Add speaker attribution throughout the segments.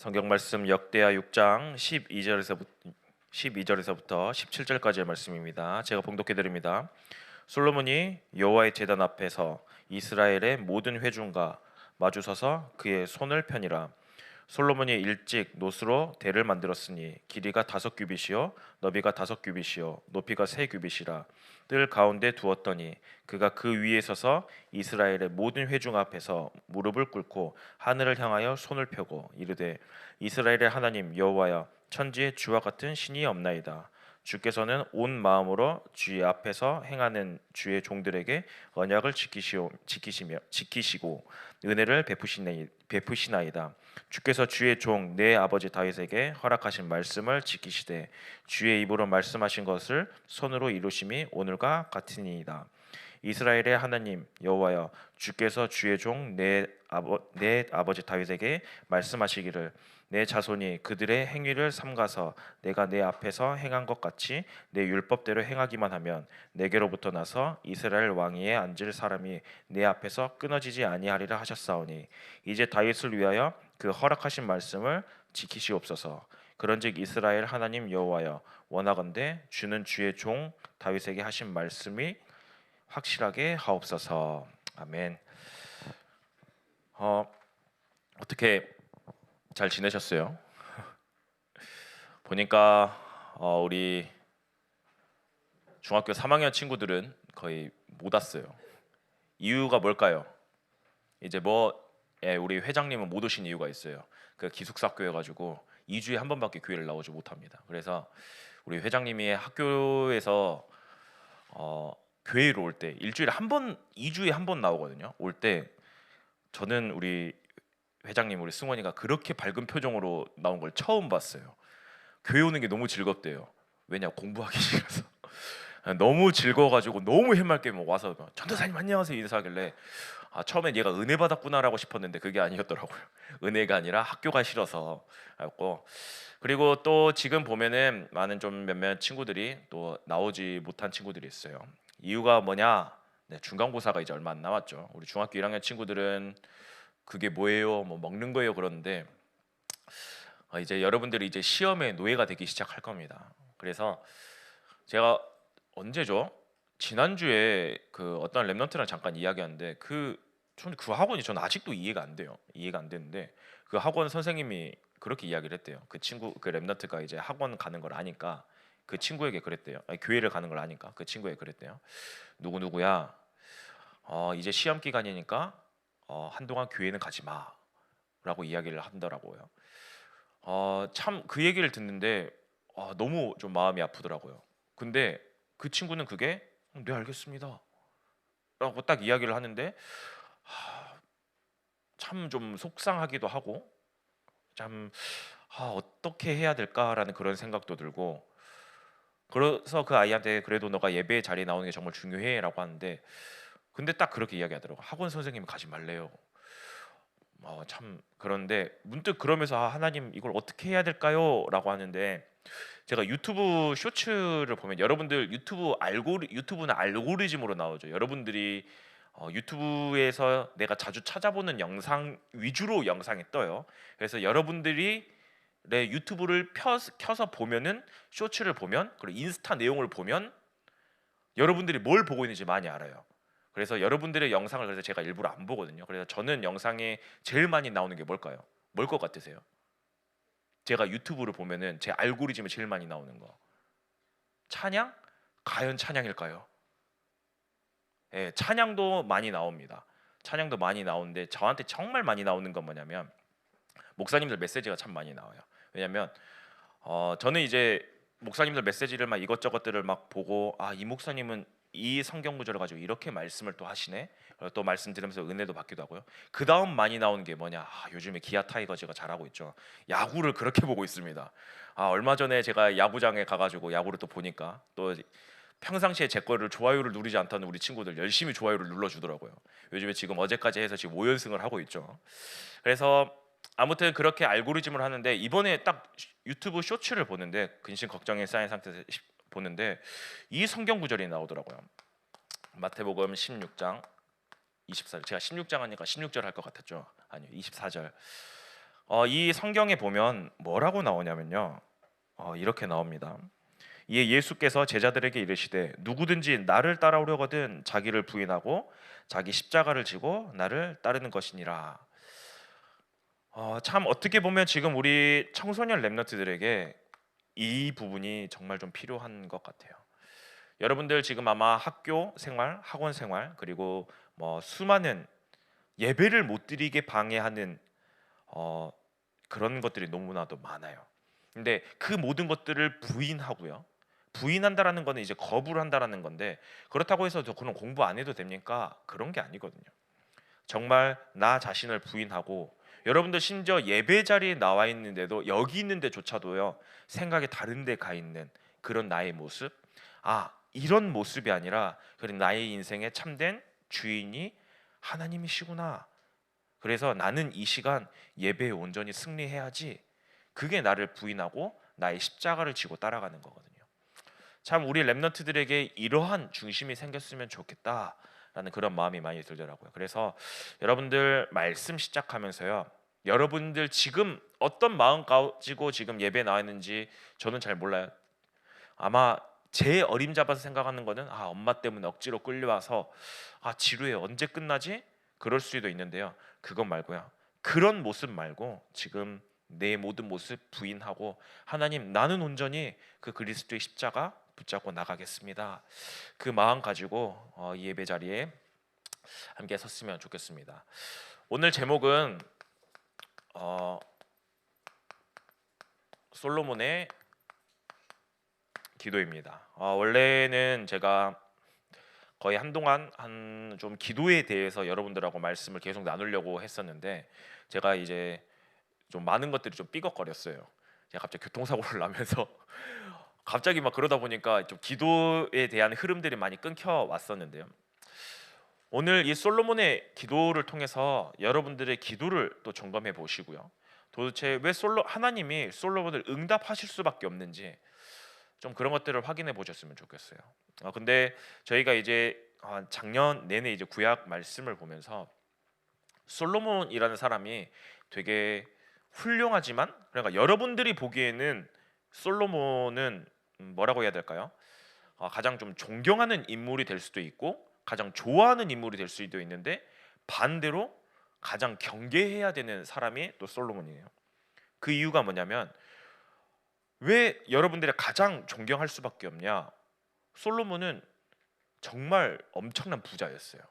Speaker 1: 성경 말씀 역대하 6장 12절에서부터 12절에서부터 17절까지의 말씀입니다. 제가 봉독해 드립니다. 솔로몬이 여호와의 제단 앞에서 이스라엘의 모든 회중과 마주서서 그의 손을 펴니라. 솔로몬이 일찍 노스로 대를 만들었으니 길이가 다섯 규빗이요 너비가 다섯 규빗이요 높이가 세 규빗이라. 뜰 가운데 두었더니 그가 그 위에 서서 이스라엘의 모든 회중 앞에서 무릎을 꿇고 하늘을 향하여 손을 펴고 이르되 이스라엘의 하나님 여호와여 천지에 주와 같은 신이 없나이다. 주께서는 온 마음으로 주의 앞에서 행하는 주의 종들에게 언약을 지키시오, 지키시며 지키시고 은혜를 베푸시나이, 베푸시나이다. 주께서 주의 종 내 아버지 다윗에게 허락하신 말씀을 지키시되 주의 입으로 말씀하신 것을 손으로 이루심이 오늘과 같으니이다. 이스라엘의 하나님 여호와여 주께서 주의 종내 아버 내 아버지 다윗에게 말씀하시기를 내 자손이 그들의 행위를 삼가서 내가 내 앞에서 행한 것 같이 내 율법대로 행하기만 하면 내게로부터 나서 이스라엘 왕위에 앉을 사람이 내 앞에서 끊어지지 아니하리라 하셨사오니 이제 다윗을 위하여 그 허락하신 말씀을 지키시옵소서. 그런즉 이스라엘 하나님 여호와여 원하건대 주는 주의 종 다윗에게 하신 말씀이 확실하게 하옵소서. 아멘. 어 어떻게 잘 지내셨어요? 보니까 어, 우리 중학교 3학년 친구들은 거의 못 왔어요. 이유가 뭘까요? 이제 뭐 예, 우리 회장님은 못 오신 이유가 있어요. 그 기숙사 학교여 가지고 2주에 한 번밖에 교회를 나오지 못합니다. 그래서 우리 회장님이 학교에서 어, 교회로 올 때 일주일에 한 번, 2주에 한 번 나오거든요. 올 때 저는 우리 회장님 우리 승원이가 그렇게 밝은 표정으로 나온 걸 처음 봤어요. 교회 오는 게 너무 즐겁대요. 왜냐 공부하기 싫어서. 너무 즐거워가지고 너무 해맑게 뭐 와서 막, 전도사님 안녕하세요 인사하길래 아, 처음엔 얘가 은혜 받았구나라고 싶었는데 그게 아니었더라고요. 은혜가 아니라 학교가 싫어서 였고 그리고 또 지금 보면은 많은 좀 몇몇 친구들이 또 나오지 못한 친구들이 있어요. 이유가 뭐냐? 네, 중간고사가 이제 얼마 안 남았죠. 우리 중학교 1학년 친구들은 그게 뭐예요? 뭐 먹는 거예요? 그러는데 어, 이제 여러분들이 이제 시험의 노예가 되기 시작할 겁니다. 그래서 제가 언제죠? 지난주에 그 어떤 랩런트랑 잠깐 이야기하는데 그그 학원이 저는 아직도 이해가 안 돼요. 이해가 안 되는데 그 학원 선생님이 그렇게 이야기를 했대요. 그 친구 그 랩런트가 이제 학원 가는 걸 아니까 그 친구에게 그랬대요. 아니, 교회를 가는 걸 아니까 그 친구에게 그랬대요. 누구 누구야? 어, 이제 시험 기간이니까 어, 한동안 교회는 가지 마라고 이야기를 하더라고요. 어, 참 그 얘기를 듣는데 어, 너무 좀 마음이 아프더라고요. 근데 그 친구는 그게 음, 네 알겠습니다. 라고 딱 이야기를 하는데 참 좀 속상하기도 하고 참 아, 어떻게 해야 될까라는 그런 생각도 들고 그래서 그 아이한테 그래도 너가 예배 자리에 나오는 게 정말 중요해라고 하는데 근데 딱 그렇게 이야기하더라고 학원 선생님 가지 말래요. 어, 참 그런데 문득 그러면서 아, 하나님 이걸 어떻게 해야 될까요?라고 하는데 제가 유튜브 쇼츠를 보면 여러분들 유튜브 알고리 유튜브는 알고리즘으로 나오죠. 여러분들이 어, 유튜브에서 내가 자주 찾아보는 영상 위주로 영상이 떠요. 그래서 여러분들이 내 유튜브를 펴, 켜서 보면은 쇼츠를 보면 그리고 인스타 내용을 보면 여러분들이 뭘 보고 있는지 많이 알아요. 그래서 여러분들의 영상을 그래서 제가 일부러 안 보거든요. 그래서 저는 영상에 제일 많이 나오는 게 뭘까요? 뭘 것 같으세요? 제가 유튜브를 보면은 제 알고리즘에 제일 많이 나오는 거 찬양? 과연 찬양일까요? 예, 찬양도 많이 나옵니다. 찬양도 많이 나오는데 저한테 정말 많이 나오는 건 뭐냐면 목사님들 메시지가 참 많이 나와요. 왜냐하면 어, 저는 이제 목사님들 메시지를 막 이것저것들을 막 보고 아 이 목사님은 이 성경 구절을 가지고 이렇게 말씀을 또 하시네. 또 말씀 들으면서 은혜도 받기도 하고요. 그 다음 많이 나오는 게 뭐냐? 아, 요즘에 기아 타이거즈가 잘하고 있죠. 야구를 그렇게 보고 있습니다. 아 얼마 전에 제가 야구장에 가가지고 야구를 또 보니까 또 평상시에 제 거를 좋아요를 누르지 않다는 우리 친구들 열심히 좋아요를 눌러주더라고요. 요즘에 지금 어제까지 해서 지금 5연승을 하고 있죠. 그래서 아무튼 그렇게 알고리즘을 하는데 이번에 딱 유튜브 쇼츠를 보는데 근심 걱정이 쌓인 상태에서 보는데 이 성경 구절이 나오더라고요. 마태복음 16장 24절. 제가 16장 하니까 16절 할 것 같았죠. 아니요. 24절. 어, 이 성경에 보면 뭐라고 나오냐면요. 어, 이렇게 나옵니다. 이에 예수께서 제자들에게 이르시되 누구든지 나를 따라오려거든 자기를 부인하고 자기 십자가를 지고 나를 따르는 것이니라. 어, 참 어떻게 보면 지금 우리 청소년 랩너트들에게 이 부분이 정말 좀 필요한 것 같아요. 여러분들 지금 아마 학교 생활, 학원 생활 그리고 뭐 수많은 예배를 못 드리게 방해하는 어, 그런 것들이 너무나도 많아요. 근데 그 모든 것들을 부인하고요. 부인한다라는 거는 이제 거부를 한다라는 건데 그렇다고 해서 저 그런 공부 안 해도 됩니까? 그런 게 아니거든요. 정말 나 자신을 부인하고 여러분들 심지어 예배 자리에 나와 있는데도 여기 있는 데조차도요. 생각이 다른 데 가 있는 그런 나의 모습. 아, 이런 모습이 아니라 그런 나의 인생의 참된 주인이 하나님이시구나. 그래서 나는 이 시간 예배에 온전히 승리해야지. 그게 나를 부인하고 나의 십자가를 지고 따라가는 거거든요. 참 우리 랩런트들에게 이러한 중심이 생겼으면 좋겠다 라는 그런 마음이 많이 들더라고요. 그래서 여러분들 말씀 시작하면서요. 여러분들 지금 어떤 마음 가지고 지금 예배 나와 있는지 저는 잘 몰라요. 아마 제 어림잡아서 생각하는 거는 아 엄마 때문에 억지로 끌려와서 아 지루해 언제 끝나지? 그럴 수도 있는데요. 그것 말고요. 그런 모습 말고 지금 내 모든 모습 부인하고 하나님 나는 온전히 그 그리스도의 십자가 붙잡고 나가겠습니다. 그 마음 가지고 어, 이 예배 자리에 함께 섰으면 좋겠습니다. 오늘 제목은 어, 솔로몬의 기도입니다. 어, 원래는 제가 거의 한동안 한 좀 기도에 대해서 여러분들하고 말씀을 계속 나누려고 했었는데 제가 이제 좀 많은 것들이 좀 삐걱거렸어요. 제가 갑자기 교통사고를 나면서 갑자기 막 그러다 보니까 좀 기도에 대한 흐름들이 많이 끊겨 왔었는데요. 오늘 이 솔로몬의 기도를 통해서 여러분들의 기도를 또 점검해 보시고요. 도대체 왜 솔로 하나님이 솔로몬을 응답하실 수밖에 없는지 좀 그런 것들을 확인해 보셨으면 좋겠어요. 아 근데 저희가 이제 아, 작년 내내 이제 구약 말씀을 보면서 솔로몬이라는 사람이 되게 훌륭하지만 그러니까 여러분들이 보기에는 솔로몬은 음, 뭐라고 해야 될까요? 어, 가장 좀 존경하는 인물이 될 수도 있고 가장 좋아하는 인물이 될 수도 있는데 반대로 가장 경계해야 되는 사람이 또 솔로몬이에요. 그 이유가 뭐냐면 왜 여러분들이 가장 존경할 수밖에 없냐? 솔로몬은 정말 엄청난 부자였어요.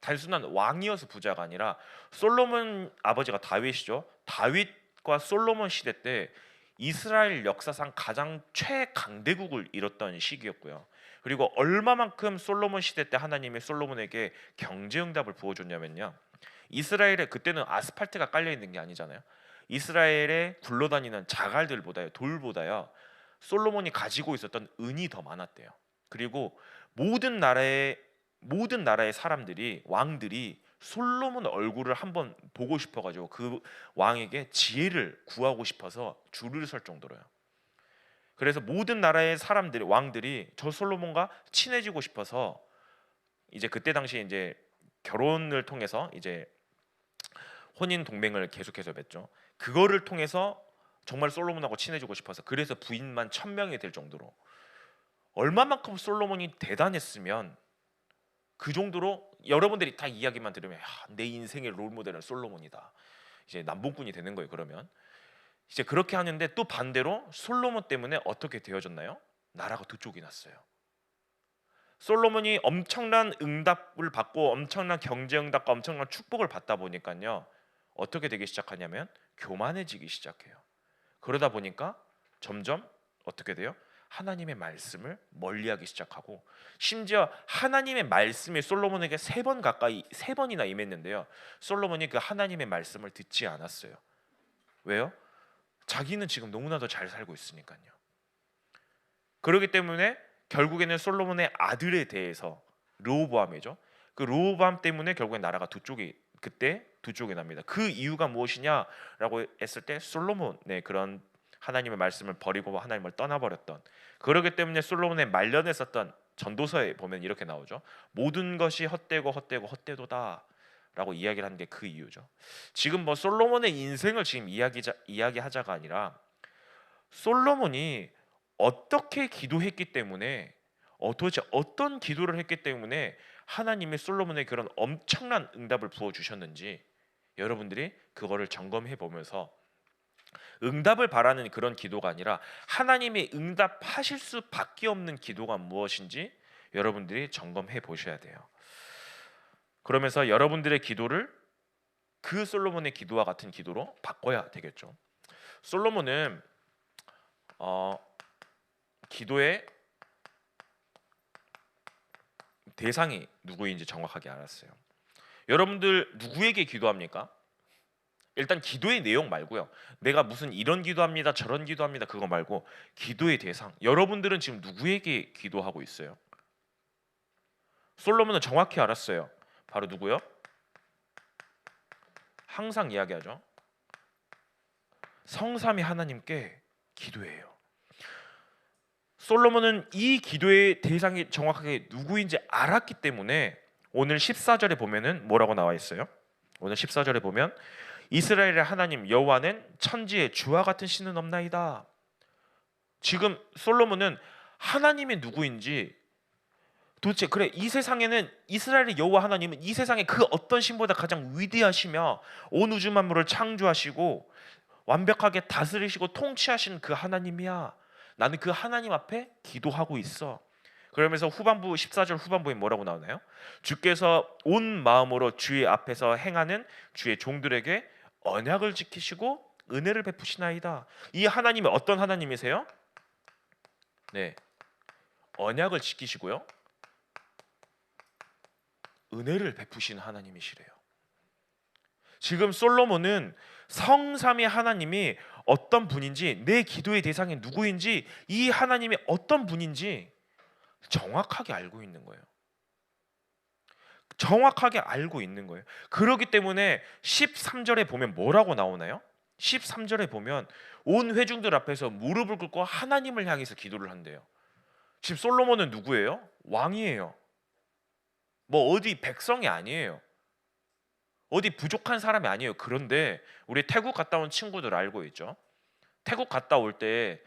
Speaker 1: 단순한 왕이어서 부자가 아니라 솔로몬 아버지가 다윗이죠. 다윗과 솔로몬 시대 때 이스라엘 역사상 가장 최강대국을 이뤘던 시기였고요. 그리고 얼마만큼 솔로몬 시대 때 하나님이 솔로몬에게 경제 응답을 부어줬냐면요. 이스라엘에 그때는 아스팔트가 깔려 있는 게 아니잖아요. 이스라엘에 굴러다니는 자갈들보다요, 돌보다요, 솔로몬이 가지고 있었던 은이 더 많았대요. 그리고 모든 나라의 모든 나라의 사람들이 왕들이 솔로몬 얼굴을 한번 보고 싶어가지고 그 왕에게 지혜를 구하고 싶어서 줄을 설 정도로요. 그래서 모든 나라의 사람들이 왕들이 저 솔로몬과 친해지고 싶어서 이제 그때 당시에 이제 결혼을 통해서 이제 혼인 동맹을 계속해서 맺죠. 그거를 통해서 정말 솔로몬하고 친해지고 싶어서 그래서 부인만 천 명이 될 정도로 얼마만큼 솔로몬이 대단했으면 그 정도로 여러분들이 다 이야기만 들으면 야, 내 인생의 롤 모델은 솔로몬이다. 이제 남봉꾼이 되는 거예요. 그러면 이제 그렇게 하는데 또 반대로 솔로몬 때문에 어떻게 되어졌나요? 나라가 두 쪽이 났어요. 솔로몬이 엄청난 응답을 받고 엄청난 경제 응답과 엄청난 축복을 받다 보니까요. 어떻게 되기 시작하냐면 교만해지기 시작해요. 그러다 보니까 점점 어떻게 돼요? 하나님의 말씀을 멀리하기 시작하고 심지어 하나님의 말씀이 솔로몬에게 세 번 가까이 세 번이나 임했는데요. 솔로몬이 그 하나님의 말씀을 듣지 않았어요. 왜요? 자기는 지금 너무나도 잘 살고 있으니까요. 그렇기 때문에 결국에는 솔로몬의 아들에 대해서 르호보암이죠. 그 르호보암 때문에 결국에 나라가 두 쪽이 그때 두 쪽이 납니다. 그 이유가 무엇이냐라고 했을 때 솔로몬의 그런 하나님의 말씀을 버리고 하나님을 떠나버렸던 그러기 때문에 솔로몬의 말년에 썼던 전도서에 보면 이렇게 나오죠. 모든 것이 헛되고 헛되고 헛되도다. 라고 이야기를 하는 게 그 이유죠. 지금 뭐 솔로몬의 인생을 지금 이야기자, 이야기하자가 아니라 솔로몬이 어떻게 기도했기 때문에 어, 도대체 어떤 기도를 했기 때문에 하나님이 솔로몬의 그런 엄청난 응답을 부어 주셨는지 여러분들이 그거를 점검해 보면서 응답을 바라는 그런 기도가 아니라 하나님이 응답하실 수밖에 없는 기도가 무엇인지 여러분들이 점검해 보셔야 돼요. 그러면서 여러분들의 기도를 그 솔로몬의 기도와 같은 기도로 바꿔야 되겠죠. 솔로몬은 어, 기도의 대상이 누구인지 정확하게 알았어요. 여러분들 누구에게 기도합니까? 일단 기도의 내용 말고요. 내가 무슨 이런 기도합니다, 저런 기도합니다 그거 말고 기도의 대상. 여러분들은 지금 누구에게 기도하고 있어요? 솔로몬은 정확히 알았어요. 바로 누구요? 항상 이야기하죠. 성삼위 하나님께 기도해요. 솔로몬은 이 기도의 대상이 정확하게 누구인지 알았기 때문에 오늘 14절에 보면은 뭐라고 나와 있어요? 오늘 14절에 보면 이스라엘의 하나님 여호와는 천지에 주와 같은 신은 없나이다. 지금 솔로몬은 하나님이 누구인지 도대체 그래 이 세상에는 이스라엘의 여호와 하나님은 이 세상에 그 어떤 신보다 가장 위대하시며 온 우주 만물을 창조하시고 완벽하게 다스리시고 통치하신 그 하나님이야. 나는 그 하나님 앞에 기도하고 있어. 그러면서 후반부 14절 후반부에 뭐라고 나오나요? 주께서 온 마음으로 주의 앞에서 행하는 주의 종들에게 언약을 지키시고 은혜를 베푸시나이다. 이 하나님이 어떤 하나님이세요? 네. 언약을 지키시고요. 은혜를 베푸신 하나님이시래요. 지금 솔로몬은 성삼위 하나님이 어떤 분인지 내 기도의 대상이 누구인지 이 하나님이 어떤 분인지 정확하게 알고 있는 거예요. 정확하게 알고 있는 거예요. 그렇기 때문에 13절에 보면 뭐라고 나오나요? 13절에 보면 온 회중들 앞에서 무릎을 꿇고 하나님을 향해서 기도를 한대요. 지금 솔로몬은 누구예요? 왕이에요. 뭐 어디 백성이 아니에요. 어디 부족한 사람이 아니에요. 그런데 우리 태국 갔다 온 친구들 알고 있죠? 태국 갔다 올 때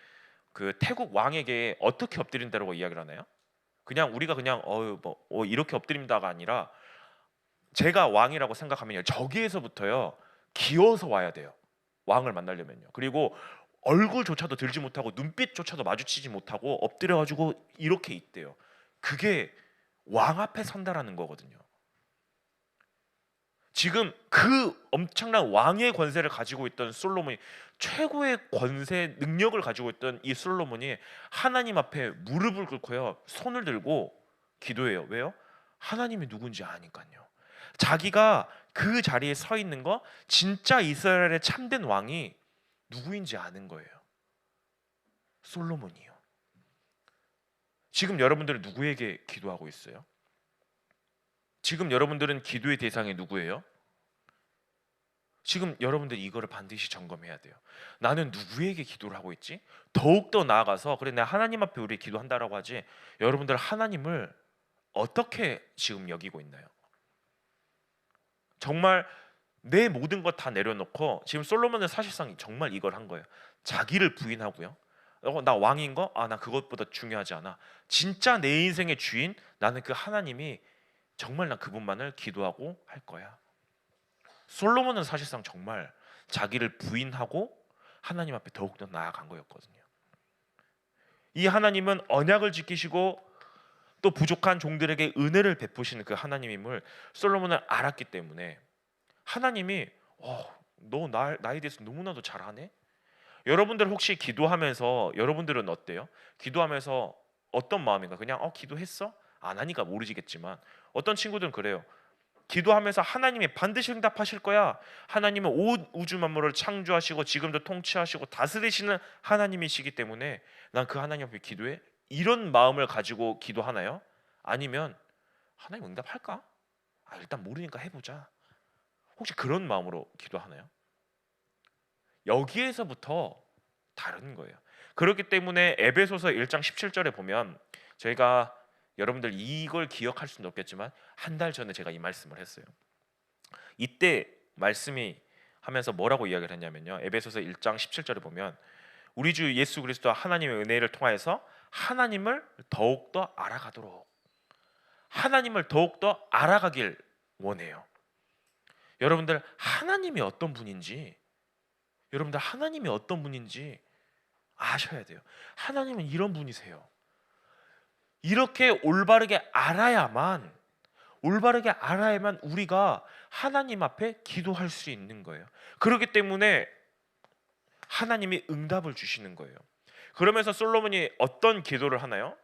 Speaker 1: 그 태국 왕에게 어떻게 엎드린다고 이야기를 하나요? 그냥 우리가 그냥 어뭐 어, 이렇게 엎드립니다가 아니라 제가 왕이라고 생각하면요. 저기에서부터요. 기어서 와야 돼요. 왕을 만나려면요. 그리고 얼굴조차도 들지 못하고 눈빛조차도 마주치지 못하고 엎드려 가지고 이렇게 있대요. 그게 왕 앞에 선다라는 거거든요. 지금 그 엄청난 왕의 권세를 가지고 있던 솔로몬이 최고의 권세 능력을 가지고 있던 이 솔로몬이 하나님 앞에 무릎을 꿇고요. 손을 들고 기도해요. 왜요? 하나님이 누군지 아니까요 자기가 그 자리에 서 있는 거 진짜 이스라엘의 참된 왕이 누구인지 아는 거예요 솔로몬이요 지금 여러분들은 누구에게 기도하고 있어요? 지금 여러분들은 기도의 대상이 누구예요? 지금 여러분들 이거를 반드시 점검해야 돼요. 나는 누구에게 기도를 하고 있지? 더욱 더 나아가서 그래 내가 하나님 앞에 우리 기도한다라고 하지. 여러분들 하나님을 어떻게 지금 여기고 있나요? 정말 내 모든 것 다 내려놓고 지금 솔로몬은 사실상 정말 이걸 한 거예요. 자기를 부인하고요. 어, 나 왕인 거? 아, 나 그것보다 중요하지 않아. 진짜 내 인생의 주인 나는 그 하나님이 정말 난 그분만을 기도하고 할 거야. 솔로몬은 사실상 정말 자기를 부인하고 하나님 앞에 더욱더 나아간 거였거든요. 이 하나님은 언약을 지키시고 또 부족한 종들에게 은혜를 베푸시는 그 하나님임을 솔로몬은 알았기 때문에 하나님이 어, 너 나, 나에 대해서 너무나도 잘하네. 여러분들 혹시 기도하면서 여러분들은 어때요? 기도하면서 어떤 마음인가? 그냥 어 기도했어? 안 하니까 모르지겠지만 어떤 친구들은 그래요. 기도하면서 하나님이 반드시 응답하실 거야. 하나님은 온 우주 만물을 창조하시고 지금도 통치하시고 다스리시는 하나님이시기 때문에 난 그 하나님 앞에 기도해. 이런 마음을 가지고 기도하나요? 아니면 하나님 응답할까? 아, 일단 모르니까 해보자. 혹시 그런 마음으로 기도하나요? 여기에서부터 다른 거예요. 그렇기 때문에 에베소서 1장 17절에 보면 저희가 여러분들 이걸 기억할 수는 없겠지만 한 달 전에 제가 이 말씀을 했어요. 이때 말씀이 하면서 뭐라고 이야기를 했냐면요. 에베소서 1장 17절에 보면 우리 주 예수 그리스도 하나님의 은혜를 통하여서 하나님을 더욱더 알아가도록 하나님을 더욱더 알아가길 원해요. 여러분들 하나님이 어떤 분인지 여러분들 하나님이 어떤 분인지 아셔야 돼요. 하나님은 이런 분이세요. 이렇게 올바르게 알아야만 올바르게 알아야만 우리가 하나님 앞에 기도할 수 있는 거예요. 그렇기 때문에 하나님이 응답을 주시는 거예요. 그러면서 솔로몬이 어떤 기도를 하나요?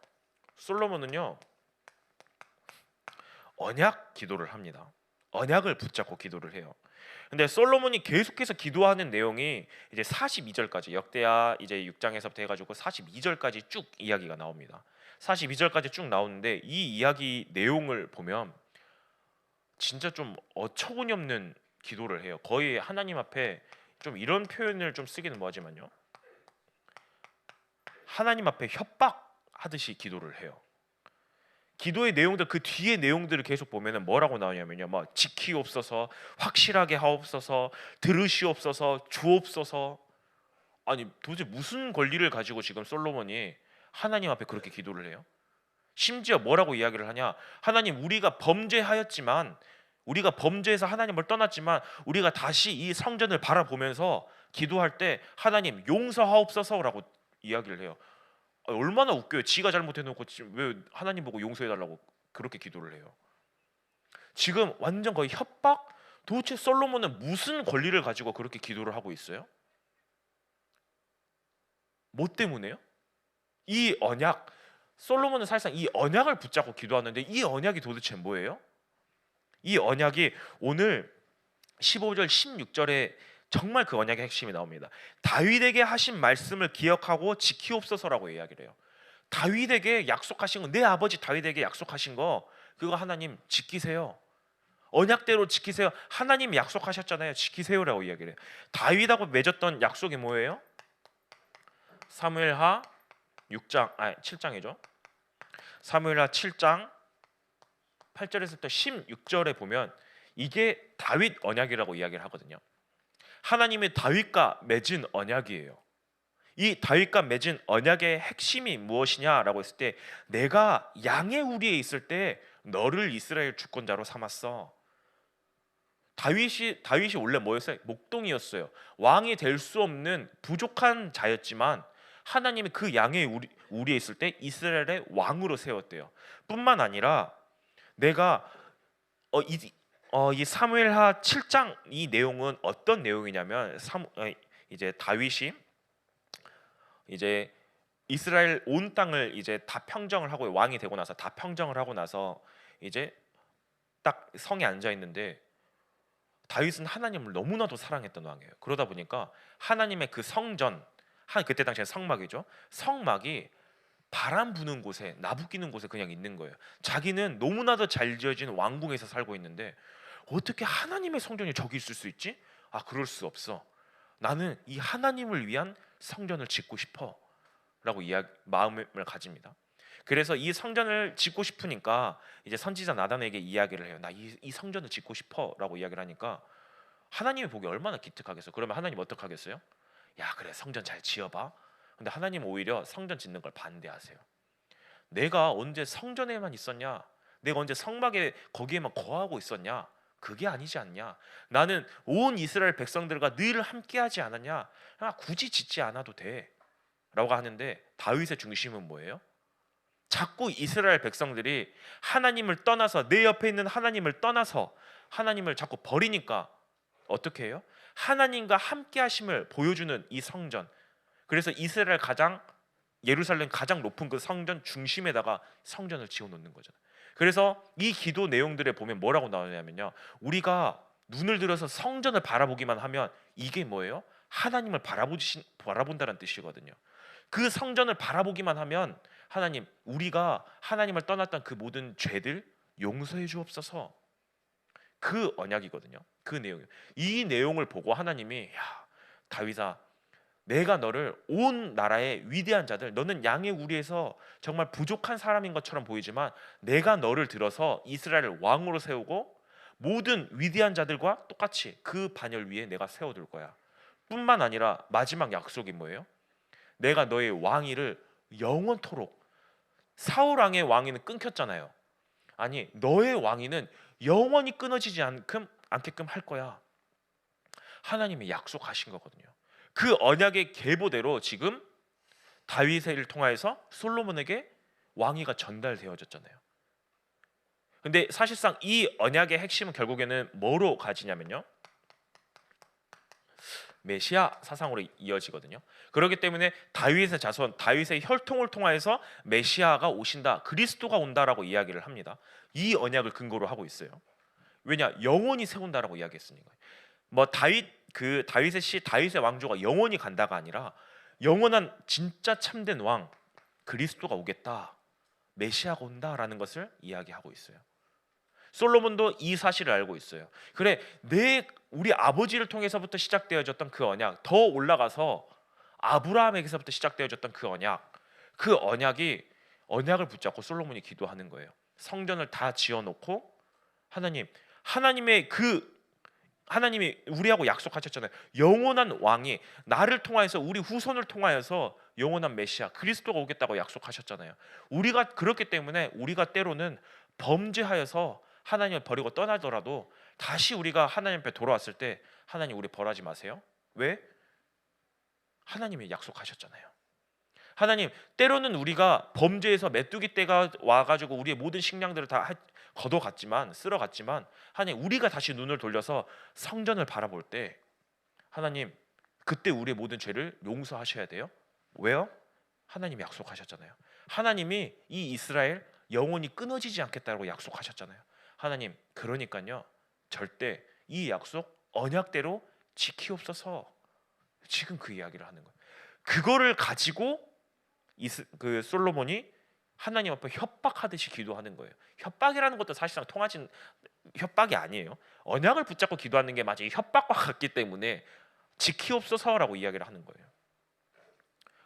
Speaker 1: 솔로몬은요. 언약 기도를 합니다. 언약을 붙잡고 기도를 해요. 근데 솔로몬이 계속해서 기도하는 내용이 이제 42절까지 역대하 이제 6장에서부터 해가지고 42절까지 쭉 이야기가 나옵니다. 42절까지 쭉 나오는데 이 이야기 내용을 보면 진짜 좀 어처구니없는 기도를 해요. 거의 하나님 앞에 좀 이런 표현을 좀 쓰기는 뭐하지만요. 하나님 앞에 협박하듯이 기도를 해요. 기도의 내용들 그 뒤에 내용들을 계속 보면은 뭐라고 나오냐면요. 막 지키옵소서, 확실하게 하옵소서, 들으시옵소서, 주옵소서. 아니 도대체 무슨 권리를 가지고 지금 솔로몬이 하나님 앞에 그렇게 기도를 해요? 심지어 뭐라고 이야기를 하냐? 하나님 우리가 범죄하였지만 우리가 범죄해서 하나님을 떠났지만 우리가 다시 이 성전을 바라보면서 기도할 때 하나님 용서하옵소서라고 이야기를 해요. 아, 얼마나 웃겨요. 지가 잘못해놓고 왜 하나님 보고 용서해달라고 그렇게 기도를 해요. 지금 완전 거의 협박. 도대체 솔로몬은 무슨 권리를 가지고 그렇게 기도를 하고 있어요? 뭐 때문에요? 이 언약. 솔로몬은 사실상 이 언약을 붙잡고 기도하는데 이 언약이 도대체 뭐예요? 이 언약이 오늘 15절 16절에 정말 그 언약의 핵심이 나옵니다. 다윗에게 하신 말씀을 기억하고 지키옵소서라고 이야기를 해요. 다윗에게 약속하신 거, 내 아버지 다윗에게 약속하신 거 그거 하나님 지키세요. 언약대로 지키세요. 하나님 약속하셨잖아요. 지키세요라고 이야기를 해요. 다윗하고 맺었던 약속이 뭐예요? 사무엘하 6장 아 7장이죠. 사무엘하 7장 8절에서부터 16절에 보면 이게 다윗 언약이라고 이야기를 하거든요. 하나님의 다윗과 맺은 언약이에요. 이 다윗과 맺은 언약의 핵심이 무엇이냐라고 했을 때 내가 양의 우리에 있을 때 너를 이스라엘 주권자로 삼았어. 다윗이 다윗이 원래 뭐였어요? 목동이었어요. 왕이 될 수 없는 부족한 자였지만 하나님이 그 양의 우리, 우리에 있을 때 이스라엘의 왕으로 세웠대요. 뿐만 아니라 내가 어, 이, 어, 이 사무엘하 7장 이 내용은 어떤 내용이냐면 사무, 어, 이제 다윗이 이제 이스라엘 온 땅을 이제 다 평정을 하고 왕이 되고 나서 다 평정을 하고 나서 이제 딱 성에 앉아 있는데 다윗은 하나님을 너무나도 사랑했던 왕이에요. 그러다 보니까 하나님의 그 성전 한 그때 당시에 성막이죠. 성막이 바람 부는 곳에 나부끼는 곳에 그냥 있는 거예요. 자기는 너무나도 잘 지어진 왕궁에서 살고 있는데 어떻게 하나님의 성전이 저기 있을 수 있지? 아 그럴 수 없어. 나는 이 하나님을 위한 성전을 짓고 싶어라고 이야기 마음을 가집니다. 그래서 이 성전을 짓고 싶으니까 이제 선지자 나단에게 이야기를 해요. 나이 이 성전을 짓고 싶어라고 이야기를 하니까 하나님이 보기 얼마나 기특하겠어. 그러면 하나님 어떻게 하겠어요? 야 그래 성전 잘 지어봐. 근데 하나님 오히려 성전 짓는 걸 반대하세요. 내가 언제 성전에만 있었냐? 내가 언제 성막에 거기에만 거하고 있었냐? 그게 아니지 않냐? 나는 온 이스라엘 백성들과 늘 함께하지 않았냐? 아, 굳이 짓지 않아도 돼. 라고 하는데 다윗의 중심은 뭐예요? 자꾸 이스라엘 백성들이 하나님을 떠나서 내 옆에 있는 하나님을 떠나서 하나님을 자꾸 버리니까 어떻게 해요? 하나님과 함께 하심을 보여주는 이 성전. 그래서 이스라엘 가장 예루살렘 가장 높은 그 성전 중심에다가 성전을 지어 놓는 거잖아요. 그래서 이 기도 내용들에 보면 뭐라고 나오냐면요. 우리가 눈을 들어서 성전을 바라보기만 하면 이게 뭐예요? 하나님을 바라보시, 바라본다는 뜻이거든요. 그 성전을 바라보기만 하면 하나님 우리가 하나님을 떠났던 그 모든 죄들 용서해 주옵소서. 그 언약이거든요. 그 내용. 이 내용을 보고 하나님이 야 다윗아 내가 너를 온 나라의 위대한 자들 너는 양의 우리에서 정말 부족한 사람인 것처럼 보이지만 내가 너를 들어서 이스라엘을 왕으로 세우고 모든 위대한 자들과 똑같이 그 반열 위에 내가 세워둘 거야. 뿐만 아니라 마지막 약속이 뭐예요? 내가 너의 왕위를 영원토록 사울 왕의 왕위는 끊겼잖아요. 아니 너의 왕위는 영원히 끊어지지 않게끔 할 거야. 하나님이 약속하신 거거든요. 그 언약의 계보대로 지금 다윗을 통하여서 솔로몬에게 왕위가 전달되어졌잖아요. 근데 사실상 이 언약의 핵심은 결국에는 뭐로 가지냐면요. 메시아 사상으로 이어지거든요. 그렇기 때문에 다윗의 자손, 다윗의 혈통을 통하여서 메시아가 오신다, 그리스도가 온다라고 이야기를 합니다. 이 언약을 근거로 하고 있어요. 왜냐? 영원히 세운다라고 이야기했으니까. 뭐 다윗 그 다윗의 시 다윗의 왕조가 영원히 간다가 아니라 영원한 진짜 참된 왕 그리스도가 오겠다. 메시아가 온다라는 것을 이야기하고 있어요. 솔로몬도 이 사실을 알고 있어요. 그래 내 우리 아버지를 통해서부터 시작되어졌던 그 언약 더 올라가서 아브라함에게서부터 시작되어졌던 그 언약 그 언약이 언약을 붙잡고 솔로몬이 기도하는 거예요. 성전을 다 지어놓고 하나님 하나님의 그 하나님이 우리하고 약속하셨잖아요. 영원한 왕이 나를 통하여서 우리 후손을 통하여서 영원한 메시아 그리스도가 오겠다고 약속하셨잖아요. 우리가 그렇기 때문에 우리가 때로는 범죄하여서 하나님을 버리고 떠나더라도 다시 우리가 하나님 앞에 돌아왔을 때 하나님 우리 벌하지 마세요. 왜? 하나님이 약속하셨잖아요. 하나님 때로는 우리가 범죄에서 메뚜기 떼가 와가지고 우리의 모든 식량들을 다 걷어갔지만 쓸어갔지만 하나님 우리가 다시 눈을 돌려서 성전을 바라볼 때 하나님 그때 우리의 모든 죄를 용서하셔야 돼요. 왜요? 하나님이 약속하셨잖아요. 하나님이 이 이스라엘 영원히 끊어지지 않겠다고 약속하셨잖아요. 하나님 그러니까요 절대 이 약속 언약대로 지키옵소서 지금 그 이야기를 하는 거예요. 그거를 가지고 이스, 그 솔로몬이 하나님 앞에 협박하듯이 기도하는 거예요. 협박이라는 것도 사실상 통하진 협박이 아니에요. 언약을 붙잡고 기도하는 게 마치 협박과 같기 때문에 지키옵소서라고 이야기를 하는 거예요.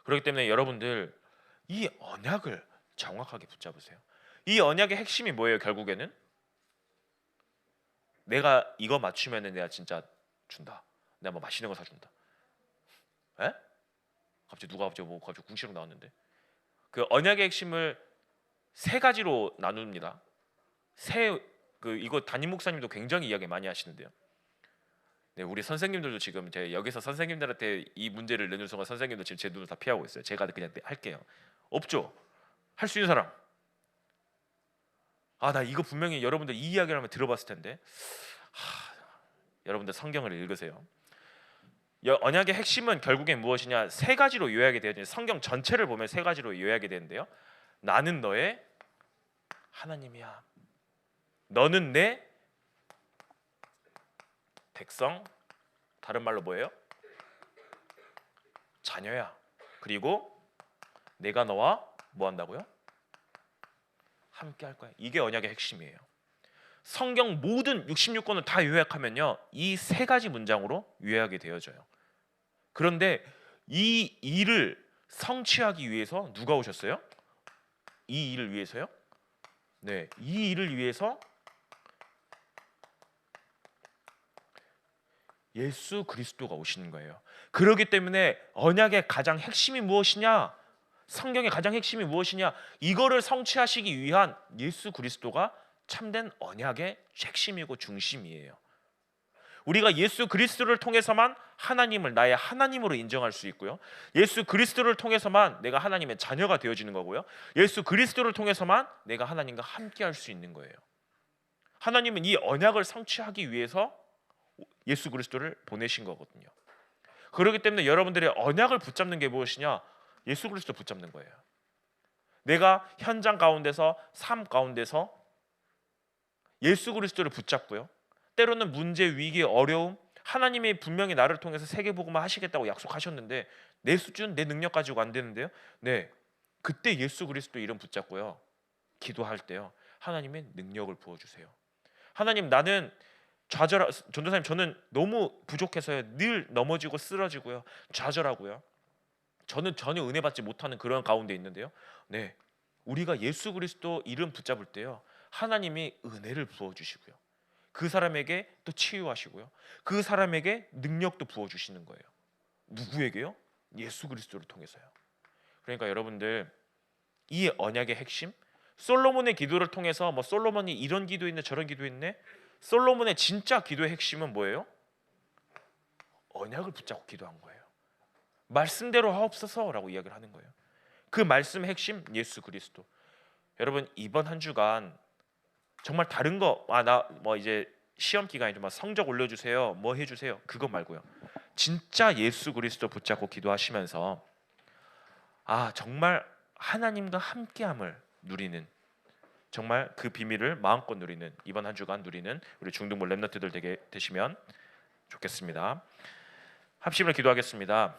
Speaker 1: 그렇기 때문에 여러분들 이 언약을 정확하게 붙잡으세요. 이 언약의 핵심이 뭐예요? 결국에는 내가 이거 맞추면은 내가 진짜 준다. 내가 뭐 맛있는 거 사준다. 에? 갑자기 누가 갑자기 뭐 갑자기 궁시렁 나왔는데 그 언약의 핵심을 세 가지로 나눕니다. 세 그 이거 담임 목사님도 굉장히 이야기 많이 하시는데요. 네, 우리 선생님들도 지금 제 여기서 선생님들한테 이 문제를 내는 순간 선생님도 지금 제 눈을 다 피하고 있어요. 제가 그냥 할게요. 없죠. 할 수 있는 사람. 아, 나 이거 분명히 여러분들 이 이야기를 하면 들어봤을 텐데. 하, 여러분들 성경을 읽으세요. 여- 언약의 핵심은 결국엔 무엇이냐? 세 가지로 요약이 되어요. 성경 전체를 보면 세 가지로 요약이 되는데요. 나는 너의 하나님이야. 너는 내 백성. 다른 말로 뭐예요? 자녀야. 그리고 내가 너와 뭐 한다고요? 함께 할 거야. 이게 언약의 핵심이에요. 성경 모든 66권을 다 요약하면요. 이 세 가지 문장으로 요약이 되어져요. 그런데 이 일을 성취하기 위해서 누가 오셨어요? 이 일을 위해서요? 네, 이 일을 위해서 예수 그리스도가 오시는 거예요. 그렇기 때문에 언약의 가장 핵심이 무엇이냐? 성경의 가장 핵심이 무엇이냐? 이거를 성취하시기 위한 예수 그리스도가 참된 언약의 핵심이고 중심이에요. 우리가 예수 그리스도를 통해서만 하나님을 나의 하나님으로 인정할 수 있고요. 예수 그리스도를 통해서만 내가 하나님의 자녀가 되어지는 거고요. 예수 그리스도를 통해서만 내가 하나님과 함께 할 수 있는 거예요. 하나님은 이 언약을 성취하기 위해서 예수 그리스도를 보내신 거거든요. 그렇기 때문에 여러분들의 언약을 붙잡는 게 무엇이냐? 예수 그리스도 붙잡는 거예요. 내가 현장 가운데서 삶 가운데서 예수 그리스도를 붙잡고요. 때로는 문제, 위기, 어려움 하나님이 분명히 나를 통해서 세계 복음을 하시겠다고 약속하셨는데 내 수준, 내 능력 가지고 안 되는데요. 네. 그때 예수 그리스도 이름 붙잡고요. 기도할 때요. 하나님의 능력을 부어 주세요. 하나님 나는 좌절 전도사님 저는 너무 부족해서요. 늘 넘어지고 쓰러지고요. 좌절하고요. 저는 전혀 은혜 받지 못하는 그런 가운데 있는데요. 네. 우리가 예수 그리스도 이름 붙잡을 때요. 하나님이 은혜를 부어 주시고요. 그 사람에게 또 치유하시고요. 그 사람에게 능력도 부어 주시는 거예요. 누구에게요? 예수 그리스도를 통해서요. 그러니까 여러분들 이 언약의 핵심 솔로몬의 기도를 통해서 뭐 솔로몬이 이런 기도했네 저런 기도했네 솔로몬의 진짜 기도의 핵심은 뭐예요? 언약을 붙잡고 기도한 거예요. 말씀대로 하옵소서라고 이야기를 하는 거예요. 그 말씀의 핵심 예수 그리스도. 여러분 이번 한 주간 정말 다른 거 아 나 뭐 이제 시험 기간이지만 뭐 성적 올려주세요 뭐 해주세요. 그거 말고요. 진짜 예수 그리스도 붙잡고 기도하시면서 아 정말 하나님과 함께함을 누리는 정말 그 비밀을 마음껏 누리는 이번 한 주간 누리는 우리 중등부 랩너트들 되게 되시면 좋겠습니다. 합심을 기도하겠습니다